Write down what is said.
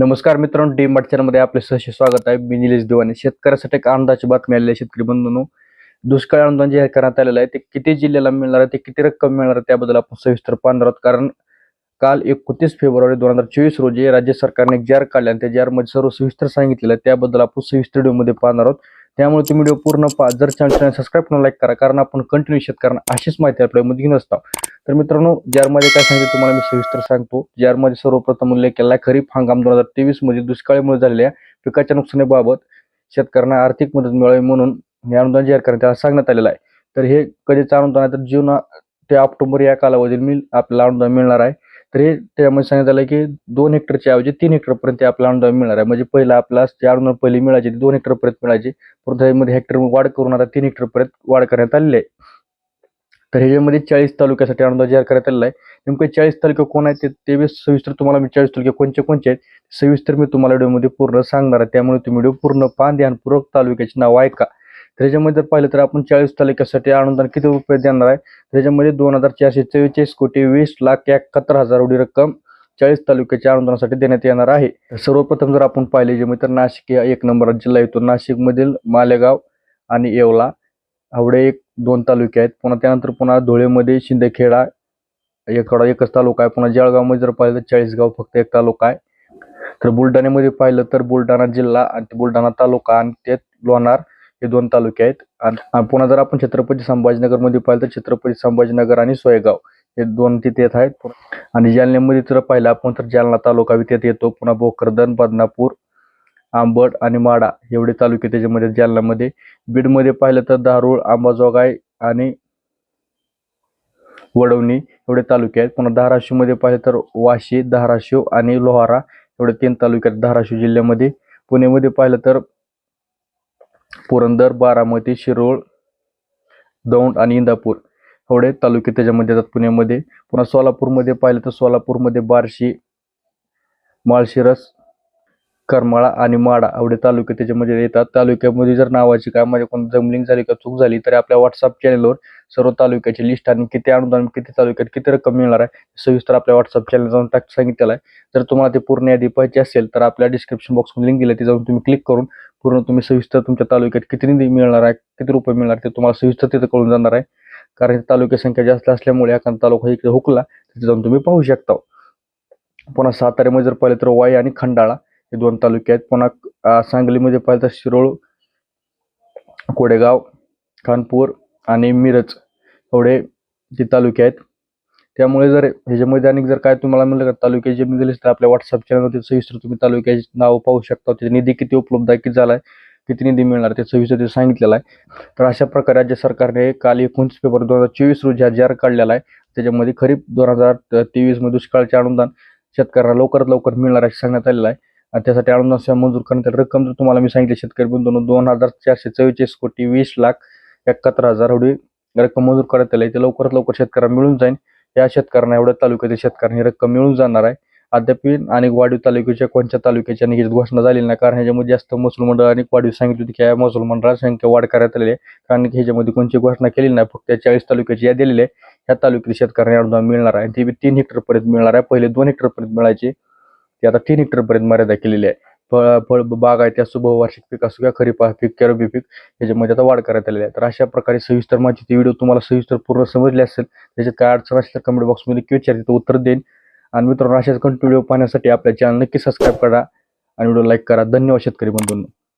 नमस्कार मित्रांनो D mart आपले सहर्ष स्वागत आहे. मी निलेश दिवाने. शेतकऱ्यासाठी एक आनंदाची बातमी आलेली आहे शेतकरी बंधूंनो. दुष्काळ अनुदान जाहीर करण्यात आलेलं आहे ते किती जिल्ह्याला मिळणार आहे ते किती रक्कम मिळणार आहे त्याबद्दल आपण सविस्तर पाहणार आहोत. कारण काल एकोणतीस फेब्रुवारी दोन हजार चोवीस रोजी राज्य सरकारने एक जार काढले आणि त्या जारमध्ये सर्व सविस्तर सांगितलेलं आहे. त्याबद्दल आपण सविस्तर व्हिडिओमध्ये पाहणार आहोत. त्यामुळे तुम्ही व्हिडिओ पूर्ण पहा. जर चॅनल सबस्क्राईब करून लाईक करा. कारण आपण कंटिन्यू शेतकऱ्यांना अशीच माहिती आपल्यामध्ये घेऊन असतो. तर मित्रांनो जारमध्ये काय सांगितलं तुम्हाला मी सविस्तर सांगतो. जारमध्ये सर्वप्रथम उल्लेख केला आहे खरीप हंगाम दोन हजार तेवीसमध्ये दुष्काळीमुळे झालेल्या पिकाच्या नुकसानीबाबत शेतकऱ्यांना आर्थिक मदत मिळावी म्हणून हे अनुदान जाहीर करण्यात आलं सांगण्यात आलेलं आहे. तर हे कधीच अनुदान आहे तर जून ते ऑक्टोबर या कालावधीत मिळ आपल्याला अनुदान मिळणार आहे. तर हे त्यामध्ये सांगण्यात आलं की दोन हेक्टरच्या ऐवजी तीन हेक्टरपर्यंत आपल्याला अनुदान मिळणार आहे. म्हणजे पहिला आपला जे अनुदान पहिले मिळायचे ते दोन हेक्टरपर्यंत मिळायचे. परंतु हेक्टर वाढ करून आता तीन हेक्टरपर्यंत वाढ करण्यात आलेली आहे. तर ह्याच्यामध्ये चाळीस तालुक्यासाठी अनुदान जाहीर करण्यात आलेला आहे. नेमके चाळीस तालुके कोण आहेत ते ते सविस्तर तुम्हाला मी चाळीस तालुके कोणते कोणते आहेत सविस्तर मी तुम्हाला व्हिडिओमध्ये पूर्ण सांगणार आहे. त्यामुळे तुम्ही व्हिडिओ पूर्ण पान द्या आणि पूरक तालुक्याचे नाव ऐका. तर ह्याच्यामध्ये जर पाहिलं तर आपण चाळीस तालुक्यासाठी अनुदान किती रुपये देणार आहे? त्याच्यामध्ये दोन हजार चारशे चव्वेचाळीस कोटी वीस लाख एकाहत्तर हजार एवढी रक्कम चाळीस तालुक्याच्या अनुदानासाठी देण्यात येणार आहे. सर्वप्रथम जर आपण पाहिले जे तर नाशिक या एक नंबर जिल्हा येतो नाशिकमधील मालेगाव आणि येवला. एवढे एक दोन तालुके आहेत. पुन्हा त्यानंतर पुन्हा धुळेमध्ये शिंदेखेडा एकडा एकच तालुका आहे. पुन्हा जळगावमध्ये जर पाहिलं तर चाळीसगाव फक्त एक तालुका आहे. तर बुलढाण्यामध्ये पाहिलं तर बुलढाणा जिल्हा आणि ते बुलढाणा तालुका आणि ते लोणार हे दोन तालुके आहेत. आणि पुन्हा जर आपण छत्रपती संभाजीनगरमध्ये पाहिलं तर छत्रपती संभाजीनगर आणि सोयगाव हे दोन तिथे येत आहेत. आणि जालन्यामध्ये जर पाहिलं आपण तर जालना तालुका तिथे येतो. पुन्हा भोकरदन बदनापूर आंबट आणि माडा एवढे तालुके त्याच्यामध्ये जालन्यामध्ये. बीडमध्ये पाहिलं तर धारूळ आंबाजोगाई आणि वडवणी एवढे तालुके आहेत. पुन्हा धाराशिवमध्ये पाहिलं तर वाशी धाराशिव आणि लोहारा एवढे तीन तालुके आहेत धाराशिव जिल्ह्यामध्ये. पुण्यामध्ये पाहिलं तर पुरंदर बारामती शिरोळ दौंड आणि इंदापूर एवढे तालुके त्याच्यामध्ये येतात पुण्यामध्ये पुन्हा सोलापूरमध्ये पाहिलं तर सोलापूरमध्ये बार्शी माळशिरस करमाळा आणि माडा एवढे तालुके त्याच्यामध्ये येतात. तालुक्यामध्ये जर नावाची काय म्हणजे कोण जमलिंग झाली का चूक झाली तर आपल्या व्हॉट्सअप चॅनलवर सर्व तालुक्याची लिस्ट आणि किती अनुदान किती तालुक्यात किती रक्कम मिळणार आहे सविस्तर आपल्या व्हॉट्सअप चॅनल जाऊन टाक सांगितलेलं आहे. जर तुम्हाला ते पूर्ण यादी पाहिजे असेल तर आपल्या डिस्क्रिप्शन बॉक्समध्ये लिंक दिली ती जाऊन तुम्ही क्लिक करून पूर्ण तुम्ही सविस्तर तुमच्या तालुक्यात किती निधी मिळणार आहे किती रुपये मिळणार ते तुम्हाला सविस्तर तिथं कळून जाणार आहे. कारण तालुक्या संख्या जास्त असल्यामुळे एखादा तालुका इकडे हुकला तिथे जाऊन तुम्ही पाहू शकता. पुन्हा साताऱ्यामध्ये जर पाहिलं तर वाई आणि खंडाळा हे दोन तालुके आहेत. पुन्हा सांगलीमध्ये पाहिलं तर शिरोळ कोडेगाव खानपूर आणि मिरज एवढे जे तालुके आहेत. त्यामुळे जर ह्याच्यामध्ये आणि जर काय तुम्हाला म्हणलं का तालुक्याचे मी दिले तर आपल्या व्हॉट्सअप चॅनलवरती सविस्तर तुम्ही तालुक्याचे नाव पाहू शकता. त्याचे निधी किती उपलब्ध आहे किती झाला आहे किती निधी मिळणार ते सविस्तर ते सांगितलेलं आहे. तर अशा प्रकारे राज्य सरकारने काल एकोणीस फेब्रुवारी दोन हजार चोवीस रोजी हा जार काढलेला आहे. त्याच्यामध्ये खरीप दोन हजार तेवीसमध्ये दुष्काळाचे अनुदान शेतकऱ्यांना लवकरात लवकर मिळणार असे सांगण्यात आलेलं आहे. त्यासाठी अनुदान मंजूर करण्यात आली. रक्कम जर तुम्हाला मी सांगितली शेतकरी बंधूंनो दोन हजार चारशे चव्वेचाळीस कोटी वीस लाख एकाहत्तर हजार एवढी रक्कम मंजूर करण्यात आली ते लवकरात लवकर शेतकऱ्यांना मिळून जाईल या शेतकऱ्यांना एवढ्या तालुक्यातील शेतकऱ्यांना ही रक्कम मिळून जाणार आहे. अद्याप आणि वाढीव तालुक्याच्या कोणत्या तालुक्याच्या आणि घोषणा झालेली नाही. कारण ह्याच्यामध्ये जास्त महसूल मंडळ आणि वाढीव सांगितली होती की या महसूल मंडळाची संख्या वाढ करण्यात आलेली आहे. कारण की ह्याच्यामध्ये कोणती घोषणा केलेली नाही. फक्त चाळीस तालुक्याची या दिलेली आहे. ह्या तालुक्यातील शेतकऱ्यांना अनुदान मिळणार आहे. ते बी तीन हेक्टरपर्यंत मिळणार आहे. पहिले दोन हेक्टरपर्यंत मिळायचे. ती आता तीन हेक्टरपर्यंत मर्यादा केलेली आहे. फळ फळ बाग आहे त्या बहुवार्षिक पीक असो किंवा खरीप पीक कॅरबी पीक याच्यामध्ये आता वाढ करण्यात आलेली आहे. तर अशा प्रकारे सविस्तर माहिती व्हिडिओ तुम्हाला सविस्तर पूर्ण समजली असेल त्याच्यात काय अडचण असेल तर कमेंट बॉक्समध्ये किंवा विचार तिथं उत्तर देईन. आणि मित्रांनो अशाच कंटिन्यू व्हिडिओ पाहण्यासाठी आपल्या चॅनल नक्की सबस्क्राईब करा आणि व्हिडिओ लाईक करा. धन्यवाद शेतकरी बंधूंना.